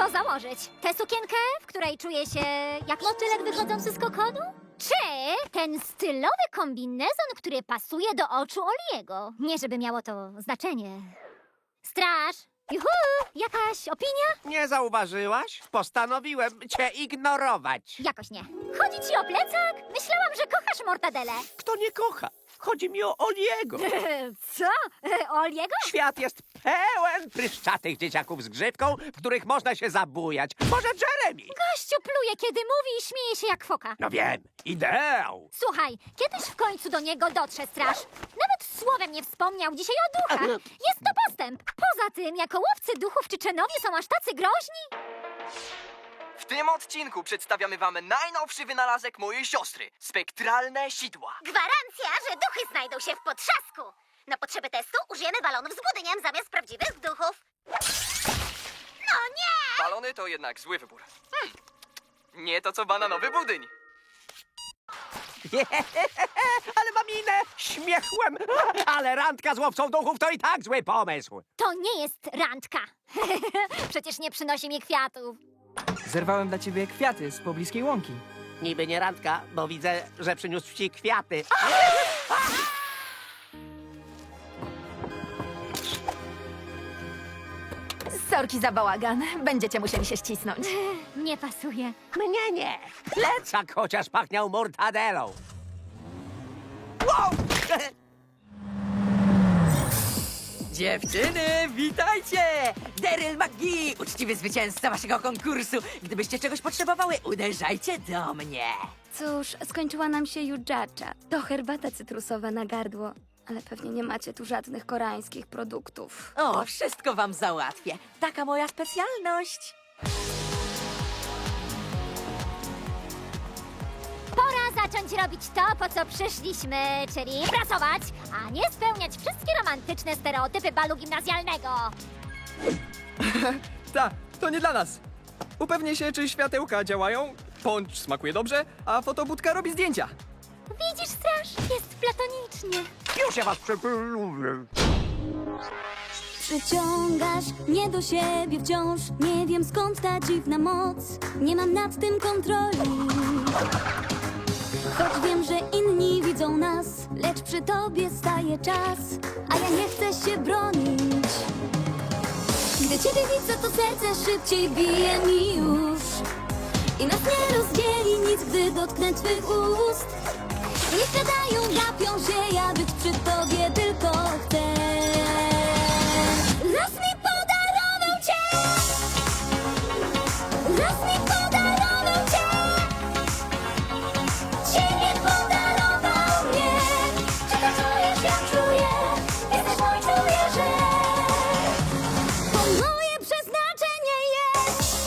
Co założyć? Tę sukienkę, w której czuję się jak motylek wychodzący z kokonu? Czy ten stylowy kombinezon, który pasuje do oczu Oliego? Nie, żeby miało to znaczenie. Straż! Juhu! Jakaś opinia? Nie zauważyłaś? Postanowiłem cię ignorować. Jakoś nie. Chodzi ci o plecak? Myślałam, że kochasz mortadele. Kto nie kocha? Chodzi mi o Oliego. Co? Oliego? Świat jest pełen pryszczatych dzieciaków z grzybką, w których można się zabujać. Może Jeremy? Gościu pluje, kiedy mówi i śmieje się jak foka. No wiem, ideał. Słuchaj, kiedyś w końcu do niego dotrze straż. Nawet słowem nie wspomniał dzisiaj o duchach. Jest to postęp. Poza tym, jako łowcy duchów czy czenowie są aż tacy groźni? W tym odcinku przedstawiamy wam najnowszy wynalazek mojej siostry spektralne sidła. Gwarancja, że duchy znajdą się w potrzasku. Na potrzeby testu użyjemy balonów z budyniem zamiast prawdziwych duchów. No nie! Balony to jednak zły wybór. Hmm. Nie to co bananowy budyń. Ale mam minę śmiechłem. Ale randka z łowcą duchów to i tak zły pomysł. To nie jest randka. Przecież nie przynosi mi kwiatów. Zerwałem dla ciebie kwiaty z pobliskiej łąki. Niby nie randka, bo widzę, że przyniósł ci kwiaty. Sorki za bałagan. Będziecie musieli się ścisnąć. Nie pasuje. Mnie nie. Plecak chociaż pachniał mortadelą. Wow! Dziewczyny, witajcie! Daryl McGee, uczciwy zwycięzca waszego konkursu. Gdybyście czegoś potrzebowały, uderzajcie do mnie. Cóż, skończyła nam się judżacza. To herbata cytrusowa na gardło. Ale pewnie nie macie tu żadnych koreańskich produktów. O, wszystko wam załatwię. Taka moja specjalność. Zacząć robić to, po co przyszliśmy, czyli pracować, a nie spełniać wszystkie romantyczne stereotypy balu gimnazjalnego. Ta, to nie dla nas. Upewnij się, czy światełka działają, poncz smakuje dobrze, a fotobudka robi zdjęcia. Widzisz, straż? Jest platonicznie. Już się was przypilnuję. Przyciągasz mnie do siebie wciąż. Nie wiem skąd ta dziwna moc. Nie mam nad tym kontroli. Choć wiem, że inni widzą nas, lecz przy tobie staje czas, a ja nie chcę się bronić. Gdy ciebie widzę, to serce szybciej bije mi już. I nas nie rozdzieli nic, gdy dotknę twych ust. Niech gadają, gapią się, ja być przy tobie tylko chcę. Jak czuję? Jesteś mój, czuję, moje przeznaczenie jest.